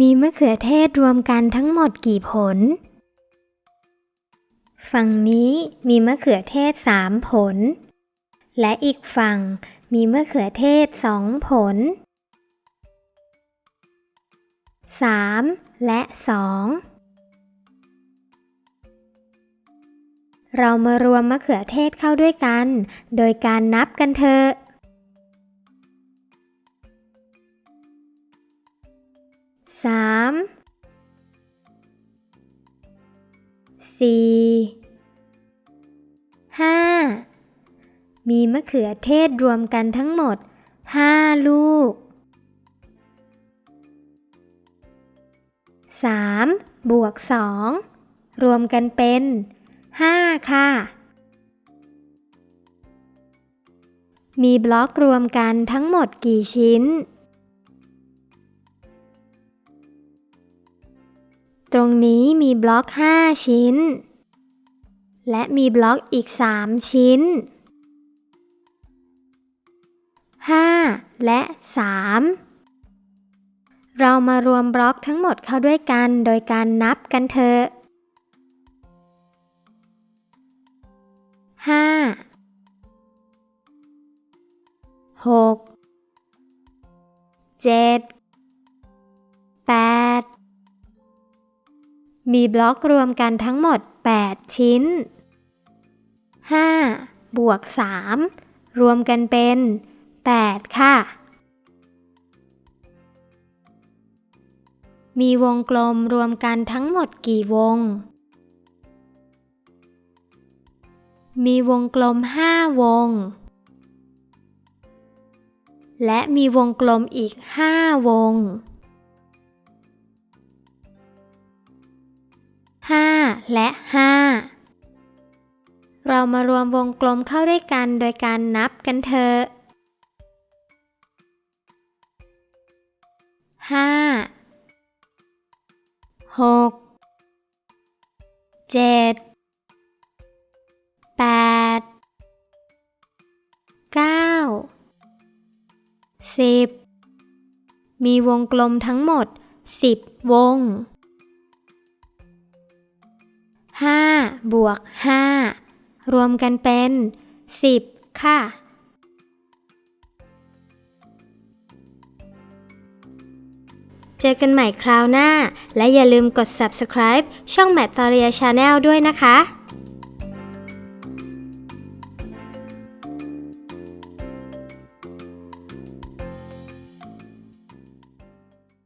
มีมะเขือเทศรวมกันทั้งหมดกี่ผล ฝั่งนี้มีมะเขือเทศสามผล และอีกฝั่งมีมะเขือเทศสองผลสามและสองเรามารวมมะเขือเทศเข้าด้วยกัน โดยการนับกันเถอะามสี่ห้ามีมะเขือเทศรวมกันทั้งหมดห้าลูกสามบวกสองรวมกันเป็นห้าค่ะ มีบล็อกรวมกันทั้งหมดกี่ชิ้น ตรงนี้มีบล็อก 5 ชิ้น และมีบล็อกอีก 3 ชิ้น 5 และ 3 เรามารวมบล็อกทั้งหมดเข้าด้วยกันโดยการนับกันเถอะห้าหกเจ็ด มีบล็อกรวมกันทั้งหมด 8 ชิ้น 5 บวก 3 รวมกันเป็น 8 ค่ะ มีวงกลมรวมกันทั้งหมดกี่วง มีวงกลม 5 วง และมีวงกลมอีก 5 วง 5 และ 5 เรามารวมวงกลมเข้าด้วยกันโดยการนับกันเถอะห้าหกเจ็ดแปดเก้าสิบมีวงกลมทั้งหมดสิบวง ห้าบวกห้ารวมกันเป็นสิบค่ะ เจอกันใหม่คราวหน้า และอย่าลืมกด subscribe ช่อง m a t t o r i a Channel ด้วยนะคะ